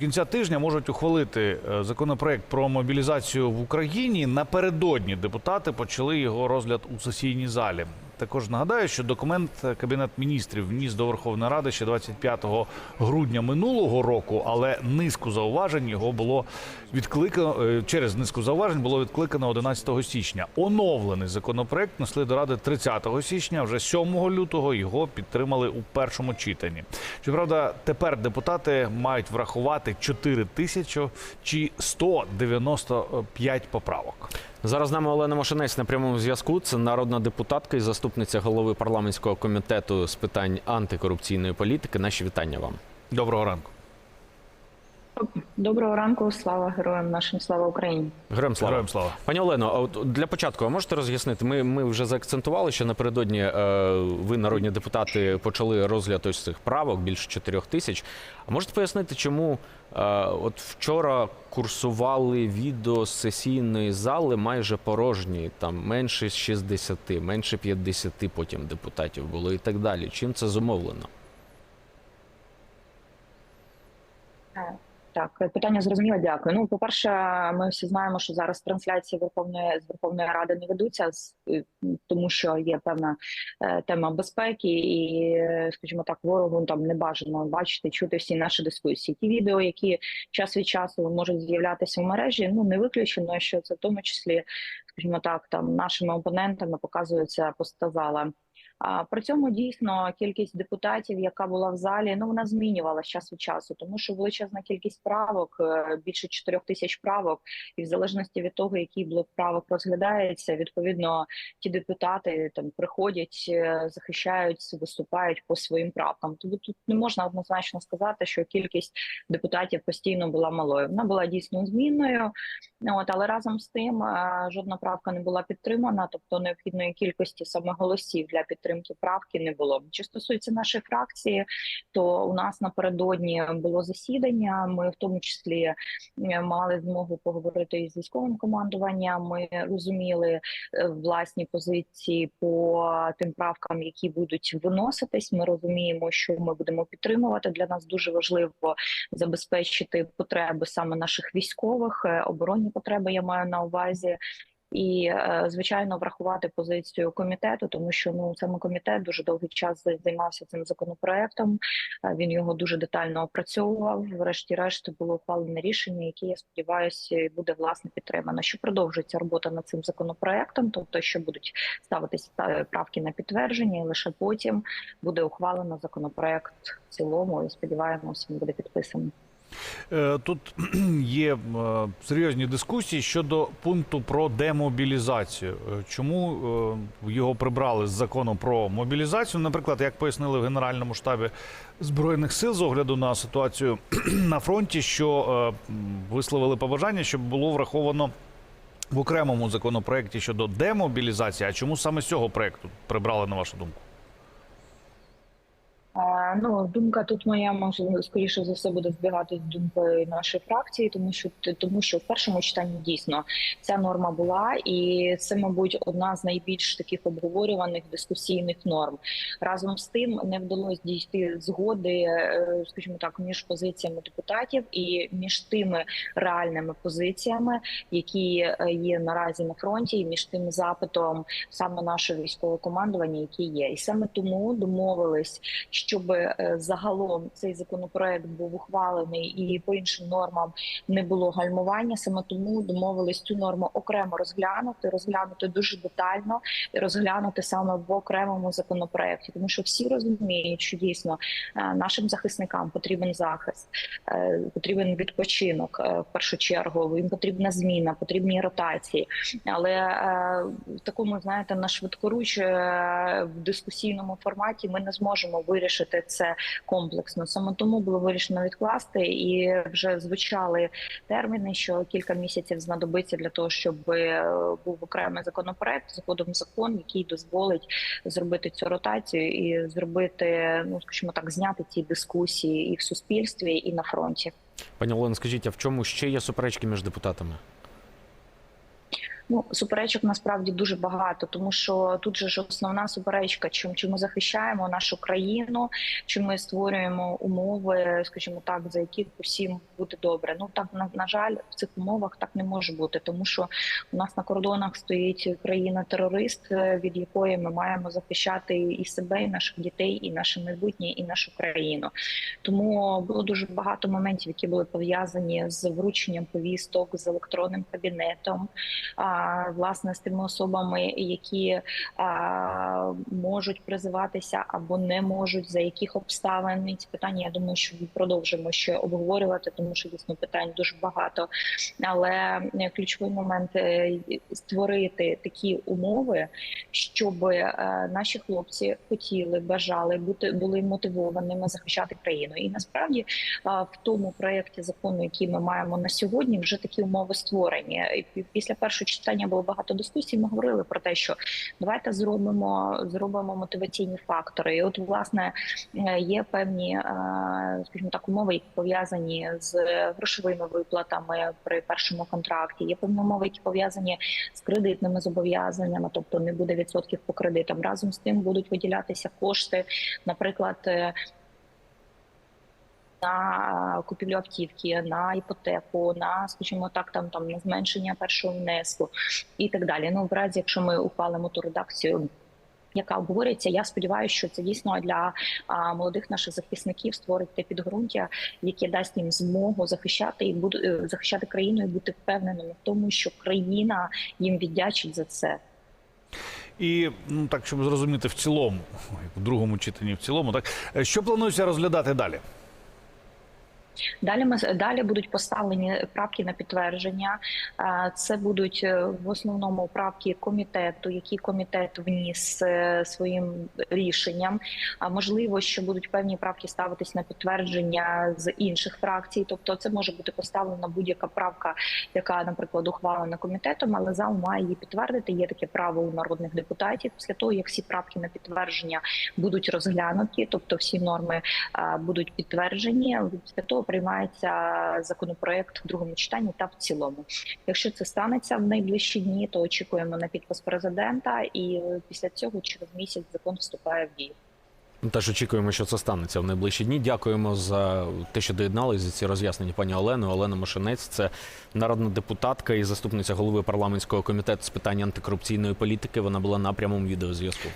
Кінця тижня можуть ухвалити е, законопроект про мобілізацію в Україні. Напередодні депутати почали його розгляд у сесійній залі. Також нагадаю, що документ Кабінет міністрів вніс до Верховної Ради ще 25 грудня минулого року, але низку зауважень його було відкликано е, через низку зауважень було відкликано 11 січня. Оновлений законопроект несли до ради 30 січня. Вже 7 лютого його підтримали у першому читанні. Щоправда, тепер депутати мають врахувати 4 тисячі чи 195 поправок. Зараз з нами Олена Машинець на прямому зв'язку. Це народна депутатка і заступниця голови парламентського комітету з питань антикорупційної політики. Наші вітання вам. Доброго ранку. Доброго ранку, слава героям нашим, слава Україні. Героям слава. Героям слава. Пані Олено, а от для початку а можете роз'яснити? Ми, ми вже заакцентували, що напередодні е, ви, народні депутати, почали розгляд ось цих правок більше 4 тисяч. А можете пояснити, чому е, от вчора курсували відео з сесійної зали майже порожні, там менше 60, менше 50 потім депутатів було і так далі. Чим це зумовлено? Так, питання зрозуміло. Дякую. Ну, по перше, ми всі знаємо, що зараз трансляції Верховної з Верховної Ради не ведуться, е, тому що є певна е, тема безпеки, і, скажімо так, ворогу там не бажано бачити, чути всі наші дискусії. Ті відео, які час від часу можуть з'являтися в мережі, ну не виключено, що це в тому числі, скажімо так, там нашими опонентами показується поста зала. А при цьому дійсно кількість депутатів, яка була в залі, ну вона змінювалася час від часу, тому що величезна кількість правок, е, більше 4 тисяч правок, і в залежності від того, який блок правок розглядається, відповідно ті депутати там приходять, е, захищають, виступають по своїм правкам. Тому тут не можна однозначно сказати, що кількість депутатів постійно була малою. Вона була дійсно змінною. От але разом з тим е, жодна правка не була підтримана, тобто необхідної кількості саме голосів для підтримки правки не було. Що стосується нашої фракції, то у нас напередодні було засідання. Ми в тому числі е, мали змогу поговорити із військовим командуванням. Ми розуміли е, власні позиції по тим правкам, які будуть виноситись. Ми розуміємо, що ми будемо підтримувати. Для нас дуже важливо забезпечити потреби саме наших військових, е, оборонні потреби. Я маю на увазі. І е, звичайно врахувати позицію комітету, тому що ну саме комітет дуже довгий час займався цим законопроектом. Е, Він його дуже детально опрацьовував. Врешті-решт було ухвалене рішення, яке я сподіваюся буде власне підтримано. Що продовжується робота над цим законопроектом, тобто що будуть ставитися е, правки на підтвердження, і лише потім буде ухвалено законопроект в цілому. І сподіваємося, він буде підписаний. Е, Тут є е, серйозні дискусії щодо пункту про демобілізацію. Е, Чому його прибрали з закону про мобілізацію? Наприклад, як пояснили в Генеральному штабі Збройних сил з огляду на ситуацію на фронті, що висловили побажання, щоб було враховано в окремому законопроекті щодо демобілізації. А чому саме з цього проекту прибрали на вашу думку? Ну, думка тут моя може скоріше за все буде збігати з думкою нашої фракції, тому що тому, що в першому читанні дійсно ця норма була, і це, мабуть, одна з найбільш таких обговорюваних дискусійних норм. Разом з тим не вдалося дійти згоди, е, скажімо так, між позиціями депутатів і між тими реальними позиціями, які е, є наразі на фронті, і між тим запитом саме нашого військового командування, яке є, і саме тому домовились щоб загалом цей законопроект був ухвалений і по іншим нормам не було гальмування. Саме тому домовились цю норму окремо розглянути, розглянути дуже детально і розглянути саме в окремому законопроекті, тому що всі розуміють, що дійсно е, нашим захисникам потрібен захист, е, потрібен відпочинок е, в першу чергу. Їм потрібна зміна, потрібні ротації. Але е, в такому, знаєте, на швидкоруч е, в дискусійному форматі ми не зможемо вирішити це комплексно. Саме тому було вирішено відкласти і вже звучали терміни, що кілька місяців знадобиться для того, щоб е, був окремий законопроект згодом закон, який дозволить зробити цю ротацію і зробити, ну скажімо так, зняти ці дискусії і в суспільстві, і на фронті. Пані Олено, скажіть, а в чому ще є суперечки між депутатами? Ну, суперечок насправді дуже багато, тому що тут же ж основна суперечка, чим чи ми захищаємо нашу країну, чи ми створюємо умови, скажімо так, за яких усім буде добре. Ну так на, на жаль, в цих умовах так не може бути, тому що у нас на кордонах стоїть країна-терорист, е, від якої ми маємо захищати і себе, і наших дітей, і наше майбутнє, і нашу країну. Тому було дуже багато моментів, які були пов'язані з врученням повісток, з електронним кабінетом, власне з тими особами, які а, можуть призиватися або не можуть, за яких обставин ці питання. Я думаю, що продовжимо ще обговорювати, тому що дійсно питань дуже багато. Але е, ключовий момент е, створити такі умови, щоб е, наші хлопці хотіли, бажали бути були мотивованими захищати країну. І насправді в тому проєкті закону, який ми маємо на сьогодні, вже такі умови створені. Після першого читання було багато дискусій. Ми говорили про те, що давайте зробимо зробимо мотиваційні фактори. І от власне е, є певні, е, скажімо так, умови, які пов'язані з грошовими виплатами при першому контракті. Є певні умови, які пов'язані з кредитними зобов'язаннями, тобто не буде відсотків по кредитам. Разом з тим будуть виділятися кошти, наприклад. На купівлю автівки, на іпотеку, на, скажімо так, там там на зменшення першого внеску і так далі. Ну, в разі, якщо ми ухвалимо ту редакцію. Яка обговорюється, я сподіваюся, що це дійсно для а, молодих наших захисників створить те підґрунтя, яке дасть їм змогу захищати і буду е, захищати країну і бути впевненими в тому, що країна їм віддячить за це. І ну так, щоб зрозуміти в цілому, в другому читанні в цілому, так е, що планується розглядати далі? Далі ми далі будуть поставлені правки на підтвердження. Це будуть е, в основному правки комітету, які комітет вніс е, своїм рішенням. Можливо, що будуть певні правки ставитись на підтвердження з інших фракцій. Тобто, це може бути поставлена будь-яка правка, яка, наприклад, ухвалена комітетом, але зал має її підтвердити. Є таке право у народних депутатів. Після того як всі правки на підтвердження будуть розглянуті, тобто всі норми будуть підтверджені. Після того приймається законопроект в другому читанні та в цілому. Якщо це станеться в найближчі дні, то очікуємо на підпис президента, і після цього через місяць закон вступає в дію. Ну, Теж очікуємо, що це станеться в найближчі дні. Дякуємо за те, що доєдналися за ці роз'яснення пані Олену. Олена Мошенець, це народна депутатка і заступниця голови парламентського комітету з питань антикорупційної політики. Вона була на прямому відеозв'язку.